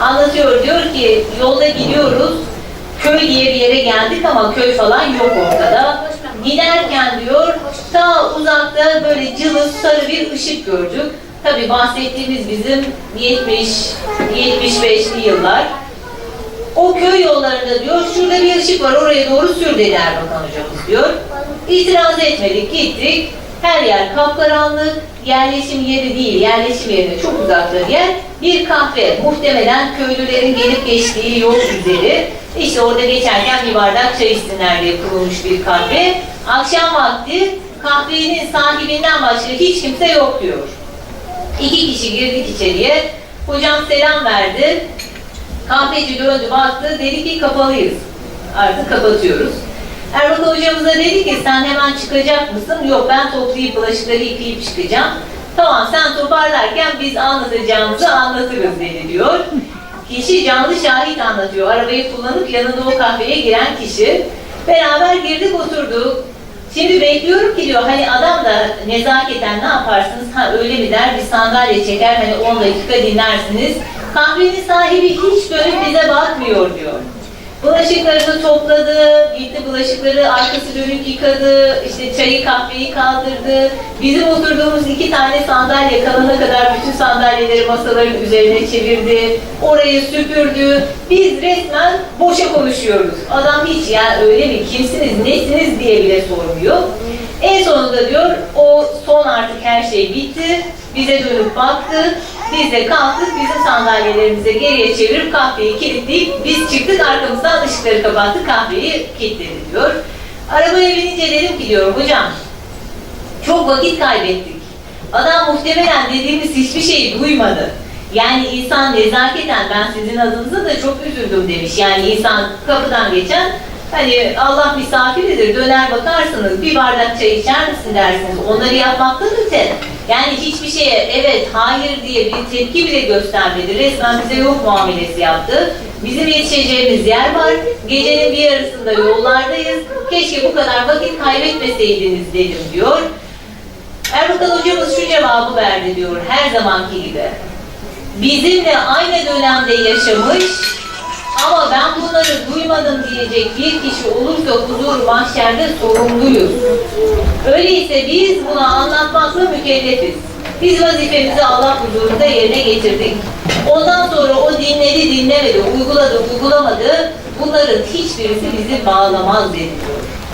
Anlatıyor diyor ki yolda gidiyoruz. Köy diye bir yere geldik ama köy falan yok ortada. Giderken diyor ta uzakta böyle cılız sarı bir ışık gördük. Tabi bahsettiğimiz bizim 70 75'li yıllar. O köy yollarında diyor şurada bir ışık var oraya doğru sür dedi Erbakan hocamız diyor. İtiraz etmedik gittik. Her yer kapkaranlık, yerleşim yeri değil, yerleşim yerine çok uzakta yer. Bir kahve, muhtemelen köylülerin gelip geçtiği yol üzeri. İşte orada geçerken bir bardak çay içsinler diye kurulmuş bir kahve. Akşam vakti kahvenin sahibinden başka hiç kimse yok diyor. İki kişi girdik içeriye. Hocam selam verdi. Kahveci döndü baktı. Dedi ki kapalıyız. Artık kapatıyoruz. Erbakan hocamıza dedi ki sen hemen çıkacak mısın? Yok ben toplayıp bulaşıkları yıkayıp çıkacağım. Tamam sen toparlarken biz anlatacağımızı anlatırız dedi diyor. Kişi canlı şahit anlatıyor. Arabayı kullanıp yanında o kahveye giren kişi. Beraber girdik oturduk. Şimdi bekliyorum ki diyor hani adam da nezaketen ne yaparsınız? Ha öyle mi der bir sandalye çeker hani 10 dakika dinlersiniz. Kahvenin sahibi hiç dönüp bize bakmıyor diyor. Bulaşıklarını topladı, gitti bulaşıkları arkası dönük yıkadı, işte çayı kahveyi kaldırdı. Bizim oturduğumuz iki tane sandalye kalana kadar bütün sandalyeleri masaların üzerine çevirdi. Orayı süpürdü. Biz resmen boşa konuşuyoruz. Adam hiç ya öyle mi, kimsiniz, nesiniz diye bile sormuyor. En sonunda diyor o son artık her şey bitti. Bize dönüp baktı. Biz de kalktık bizim sandalyelerimize geriye çevirip kahveyi kilitleyip biz çıktık arkamızdan ışıkları kapattık kahveyi kilitledi diyor. Arabaya binince dedim ki diyor hocam çok vakit kaybettik. Adam muhtemelen dediğimiz hiçbir şeyi duymadı. Yani insan nezaketen ben sizin adınıza da çok üzüldüm demiş. Yani insan kapıdan geçen hani Allah misafiridir döner bakarsınız bir bardak çay içer misin dersiniz. Onları yapmaktan öte. Yani hiçbir şeye evet hayır diye bir tepki bile göstermedi. Resmen bize yok muamelesi yaptı. Bizim yetişeceğimiz yer var. Gecenin bir yarısında yollardayız. Keşke bu kadar vakit kaybetmeseydiniz dedim diyor. Erbakan hocamız şu cevabı verdi diyor her zamanki gibi. Bizimle aynı dönemde yaşamış ama ben bunları duymadım diyecek bir kişi olursa huzur mahşerde sorumluyuz. Öyleyse biz bunu anlatmakla mükellefiz. Biz vazifemizi Allah huzurunda yerine getirdik. Ondan sonra o dinledi dinlemedi, uyguladı uygulamadı. Bunların hiçbirisi bizi bağlamaz dedi.